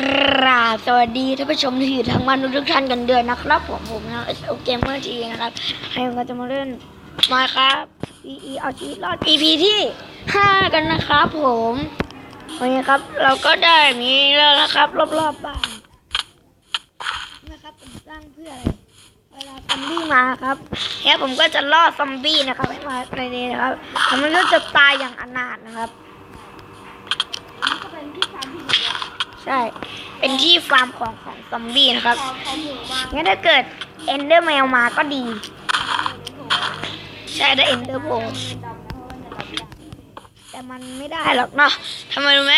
กราบสวัสดีท่านผู้ชมที่อยู่ทางบ้านทุกท่านกันเดือนนะครับ ผมผมนะโอเกมเมอร์ทีนะครับให้ผมก็จะมาเล่นมาครับ EE เอาชีวิตรอด EP ที่ห้ากันนะครับผมวันนี้ครับ เราก็ได้มีแล้วนะครับ รอบๆบ้านนะครับผมสร้างเพื่ออะไรเวลาซอมบี้มาครับแล้วผมก็จะล่อซอมบี้นะครับให้มาในนี้นะครับแล้วมันก็จะตายอย่างอนาถนะครับนี่ก็เป็นที่ฟาร์มที่ ใช่ เป็นที่ฟาร์มของของซอมบี้นะครับพอพอหมูมางั้นถ้าเกิดเอนเดอร์แมวมาก็ดีถูกใช่ถ้าเอนเดอร์โบดำนะเพราะว่ามันจะดำยากแต่มันไม่ได้หรอกเนาะทำไมรู้ไหม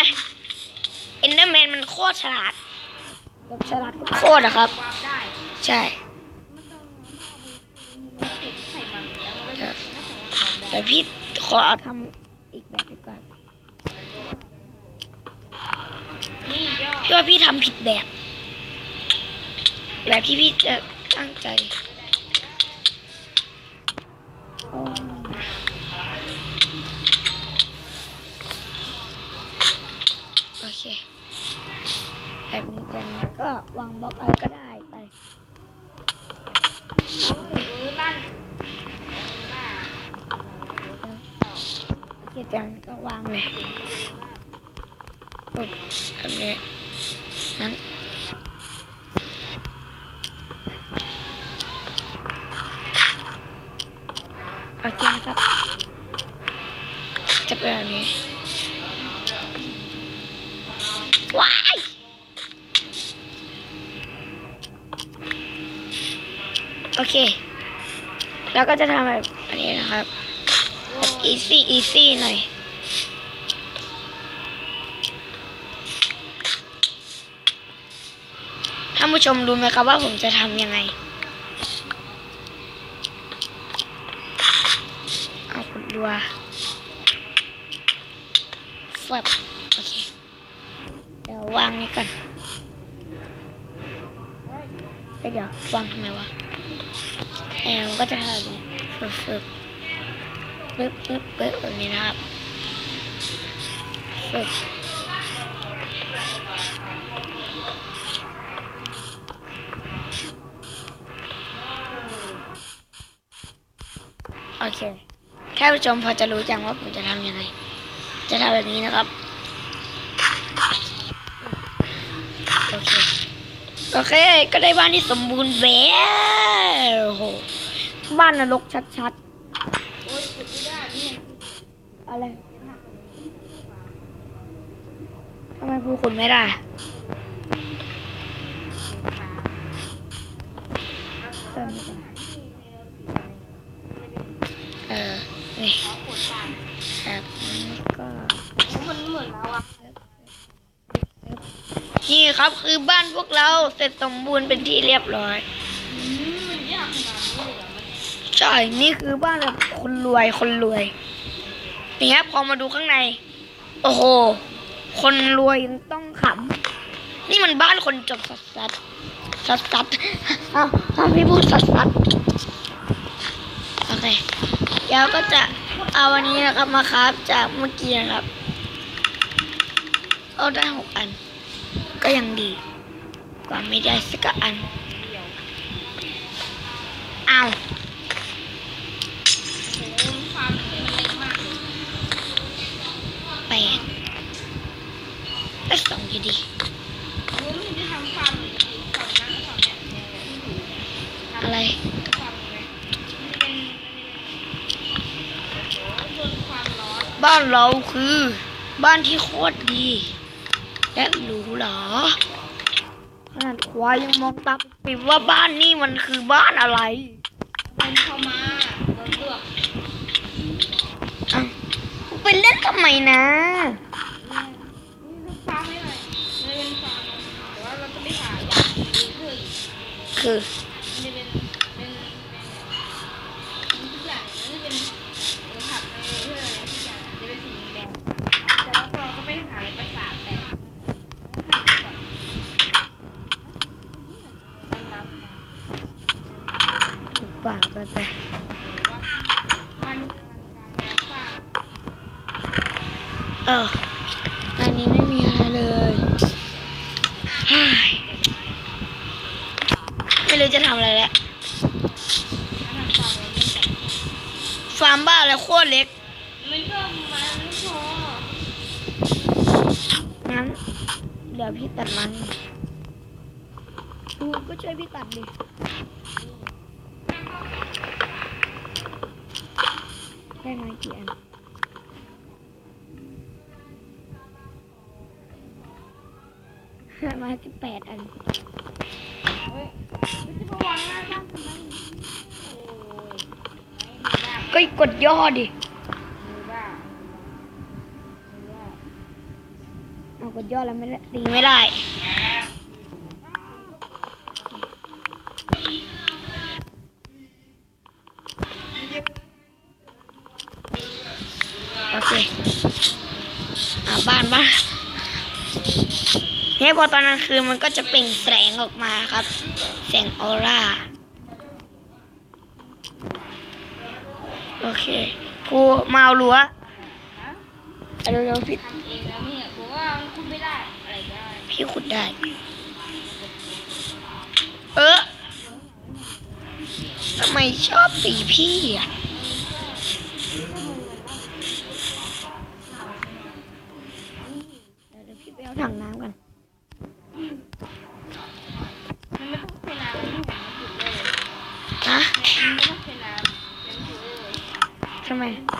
เอนเดอร์แมนมันโคตรฉลาดแบบฉลาดโคตรอะครับวาร์ปได้ใช่มันต้องเอาเห็ดไข่มันแล้วมันก็จะน่าจะวาร์ปได้แต่พี่ขอเอาทำอีกแบบดีกว่า นี่ยอด พี่ว่าพี่ทำผิดแบบ แบบที่พี่จะตั้งใจโอเคแบบนี้กันก็วางบล็อกอะไรก็ได้ไปมือลั่นมาโอเคจังก็วางเลยปุ๊บอันนี้ โอเคนะครับ จะเป็นแบบนี้ ว้ายโอเค แล้วก็จะทำแบบอันนี้นะครับ อีซี่อีซี่หน่อยท่านผู้ชมรู้ไหมครับว่าผมจะทำยังไง เอาคุณดัวฟบโอเค เดี๋ยววางนี้ก่อนเดี๋ยววางทำไมวะแอลก็จะทำแบบนี้ฟึบฟึบปึ๊บปึ๊บปึ๊บแบบนี้นะครับปึ๊บโอเค ท่านผู้ชมพอจะรู้จังว่าผมจะทำยังไง จะทำแบบนี้นะครับ โอเค โอเค ก็ได้บ้านที่สมบูรณ์แบบโอ้โห บ้านนรกชัดๆ อะไรทำไมพูคุณไม่ได้เติมดีกว่าเออ นี่ ขอขุดฟาร์ม แบบนี้ก็ มันเหมือนแล้วอะ นี่ ครับคือบ้านพวกเราเสร็จสมบูรณ์เป็นที่เรียบร้อย ใช่ นี่คือบ้านแบบคนรวยคนรวยนี่ครับพอมาดูข้างใน โอ้โห คนรวยยังต้องขำ นี่มันบ้านคนจนสัสสัสสัสสัสอ้าวอ้าพี่พูดสัสสัสโอเคเดี๋ยวก็จะเอาวันนี้นะครับมาครับจากเมื่อกี้นะครับ เอาได้หกอัน ก็ยังดี กว่าไม่ได้สักอันเดียวอ้าวโอ้โหฟาร์มมันเล็กมากเลยแปดก็สองอยู่ดีอะไรบ้านเราคือ บ้านที่โคตรดี และหรูหราขนาดควายยังมองตามปิดว่าบ้านนี่มันคือบ้านอะไรมันเข้ามาโดนเลือกอะไปเล่นทำไมนะนี่ฟาไม่หน่อยไม่นฟาแต่ว่าเราจะไม่หายาคือ เอออันนี้ไม่มีอะไรเลยไม่รู้จะทำอะไรแล้วฟาร์มบ้าอะไรโคตรเล็กมัเพิ่มมันไม่พองั้น เดี๋ยวพี่ตัดมันดูก็ช่วยพี่ตัดดิได้ไมากี่อัน มาสิบแปดอันเฮ้ยมันจะมาวางหน้าบ้านทำไมโอ้ยไม่ได้ก็กดย่อดิเอากดย่อแล้วไม่ได้ตีไม่ได้โอเคอ่าบ้านบ้าน เนี่ยพอตอนกลางคืนมันก็จะเปล่งแสงออกมาครับ แสงออร่า โอเคครูมาเอารั้วฮะเอาเร็วๆพี่ทำเองแล้วเนี่ยผมว่ามันคุดไม่ได้อะไรได้พี่ขุดได้ เออทำไมชอบตีพี่อะ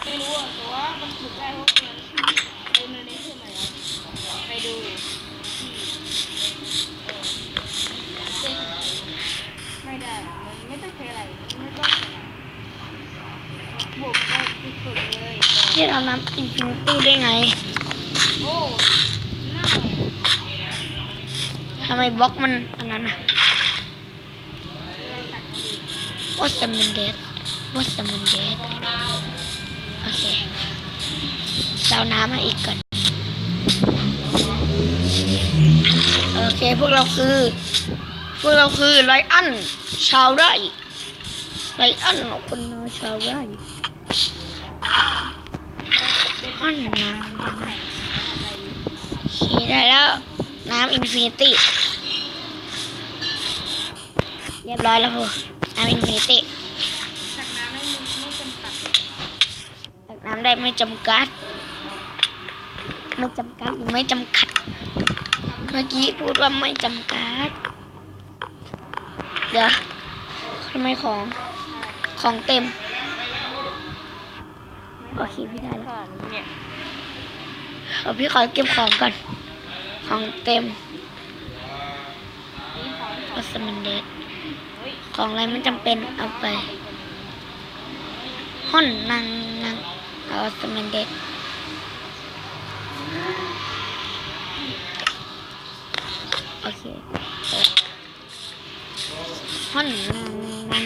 ไม่รู้อะแต่ว่ามันขุดได้เพราะมันเออมันได้ขึ้นมาแล้วไปดูไม่ได้ มันไม่ต้องใช้อะไรไม่ต้องบวกได้สุดเลยพี่เอาน้ำอินฟินิตี้ได้ไง โอ้ทำไมบล็อกมันอันนั้นอะตัดดี What's the mandate What's the mandate เอาน้ำมาอีกก่อน โอเคพวกเราคือ พวกเราคือไลอัน ชาวไร่ไลอันขอคนน้อยชาวไร่อันน้ำโอเคได้แล้ว น้ำอินฟินิตี้เรียบร้อยแล้วพวกน้ำอินฟินิตี้ตักน้ำไม่ไม่จำกัดตักน้ำได้ไม่จำกัด ไม่จำกัดหรือไม่จำกัด เมื่อกี้พูดว่าไม่จำกัด เดี๋ยวทำไมของ ของเต็ม โอเคพี่ได้แล้วค่ะเนี่ยเอาพี่ขอเก็บของก่อน ของเต็มนี่พร้อมก็สมันเดตเฮ้ยของอะไรไม่จำเป็นเอาไป ห่อนนางนางเอาสมันเดต โอเคห่อนนางนาง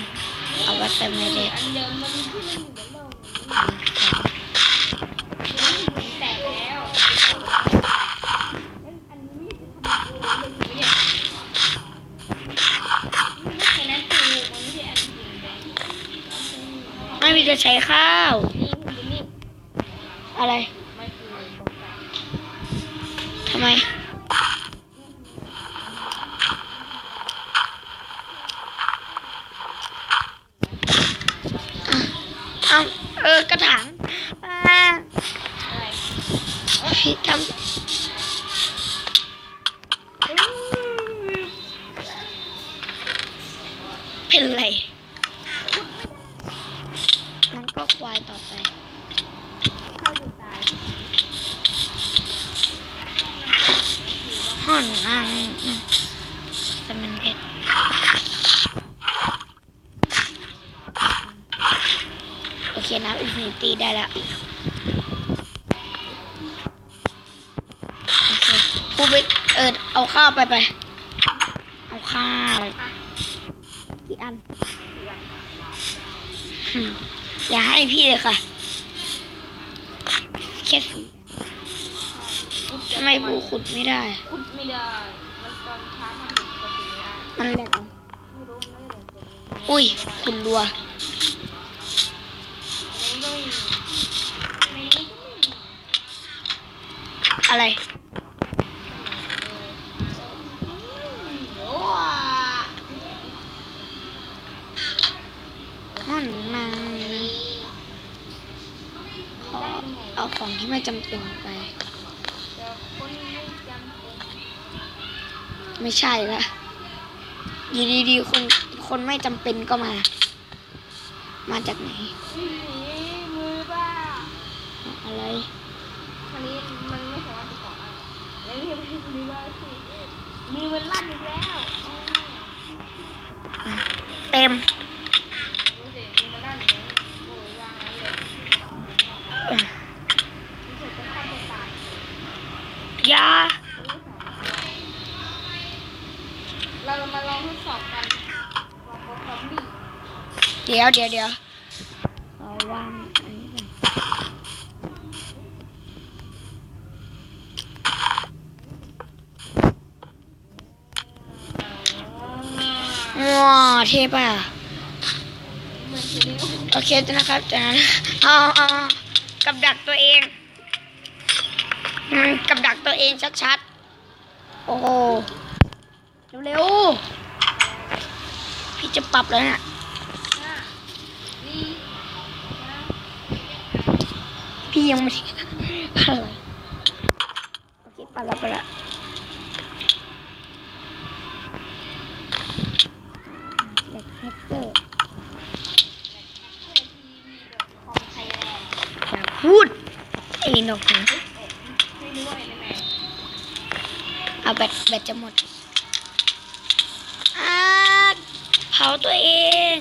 เอาสมันเตอันเดิมมันขึ้นอยู่บนโลกนี้แตกแล้วอันนี้ไม่ได้ทำอะไรเลยเนี่ยไม่ใช่นั้นถูกไม่มีจะใช้ข้าว อะไร ทำไมเอาเออกระถางอ่าอะไรทำเป็นไรนั่นก็ควายต่อไป เข้าอยู่ตาย ห่อนนั่งแต่มันเผ็ดโอเคน้ำอินฟินิตี้ได้แล้วโอเคพูดไปเออเอาข้าวไปไป เอาข้าวกี่อันอย่าให้พี่เลยค่ะแค่สี่ ไมปูขุดไม่ได้ ขุดไม่ได้ มันตอนช้ามันแหลกอุ้ยขุดรัวอะไรมันมาเอาของที่ไม่จำเป็นไป ไม่ใช่ละอยู่ดีๆคนคนไม่จำเป็นก็มา มาจากไหนวิ่งหนีมือบ้าอะไรคราวนี้มันไม่สามารถติดต่อได้แล้วนี่ไม่ใช่มือบ้าสิมือมันลั่นอีกแล้วอ๋อเต็ม ดูสิมือมันลั่นอีกแล้วโอ้ยวางนั้นเลยรู้สึกจะฆ่าตัวตาย ยา เรามาลองทดสอบกันลองกับซอมบี้เดี๋ยวเดี๋ยวเดี๋ยวเอาวางอันนี้ก่อนว้าวเทปอะเหมือนทีนี้โอเคนะครับจากนั้นเอาเอาเอากับดักตัวเองอืมกับดักตัวเองชัดๆ โอ้โห เร็วๆพี่จะปรับแล้วนี่ยห้าสี่สามพี่ยังไม่ได้อะไรโอเคปรับแล้วปรับแล้วเด็กแฮกเกอร์อย่าพูดไอ้นกนูไม่รู้ว่าอะเอาแบตแบตจะหมดอา เผาตัวเอง